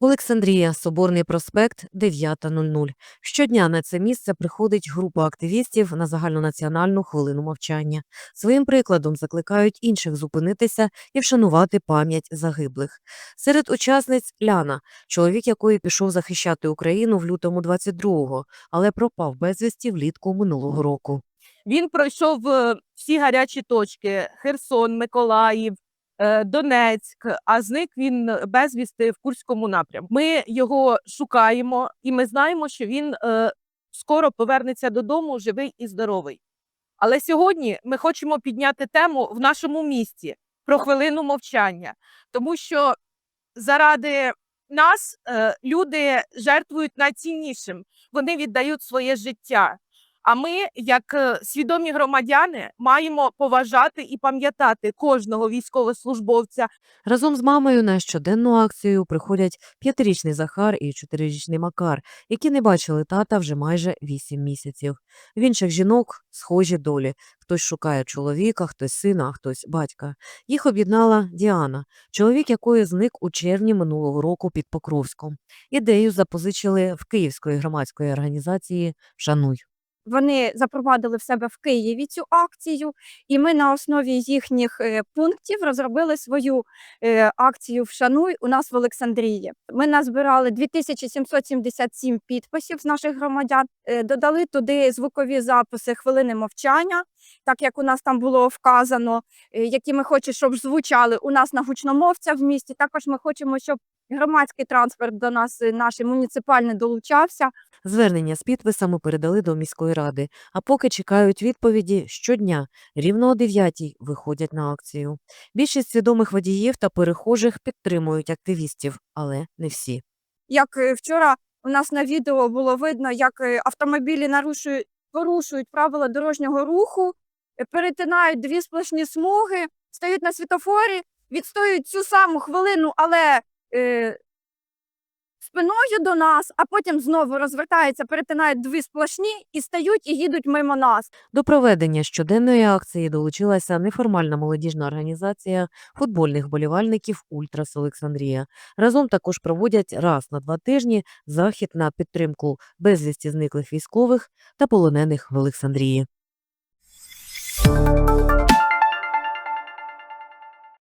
Олександрія, Соборний проспект, 9.00. Щодня на це місце приходить група активістів на загальнонаціональну хвилину мовчання. Своїм прикладом закликають інших зупинитися і вшанувати пам'ять загиблих. Серед учасниць Ляна, чоловік якої пішов захищати Україну в лютому 22-го, але пропав безвісті влітку минулого року. Він пройшов е, всі гарячі точки: Херсон, Миколаїв, Донецьк. А зник він безвісти в Курському напрямку. Ми його шукаємо, і ми знаємо, що він е, скоро повернеться додому живий і здоровий. Але сьогодні ми хочемо підняти тему в нашому місті про хвилину мовчання, тому що заради нас е, люди жертвують найціннішим, вони віддають своє життя. А ми, як е, свідомі громадяни, маємо поважати і пам'ятати кожного військовослужбовця. Разом з мамою на щоденну акцію приходять п'ятирічний Захар і чотирирічний Макар, які не бачили тата вже майже вісім місяців. В інших жінок схожі долі. Хтось шукає чоловіка, хтось сина, а хтось батька. Їх об'єднала Діана, чоловік якої зник у червні минулого року під Покровськом. Ідею запозичили в Київської громадської організації Шануй. Вони запровадили в себе в Києві цю акцію, і ми на основі їхніх е, пунктів розробили свою е, акцію Вшануй у нас в Олександрії. Ми назбирали 2777 підписів з наших громадян, е, додали туди звукові записи хвилини мовчання, так як у нас там було вказано, які ми хочемо, щоб звучали у нас на гучномовця в місті. Також ми хочемо, щоб громадський транспорт до нас, наш муніципальний долучався. Звернення з підписами передали до міської ради, а поки чекають відповіді щодня, рівно о 9 виходять на акцію. Більшість свідомих водіїв та перехожих підтримують активістів, але не всі. як е, вчора у нас на відео було видно, як е, автомобілі нарушують, порушують правила дорожнього руху, е, перетинають дві сплошні смуги, стають на світофорі, відстоюють цю саму хвилину, але е, спиною до нас, а потім знову розвертаються, перетинають дві сплошні і стають і їдуть мимо нас. До проведення щоденної акції долучилася неформальна молодіжна організація футбольних болівальників Ультрас Олександрія. Разом також проводять раз на два тижні захід на підтримку безвісті зниклих військових та полонених в Олександрії.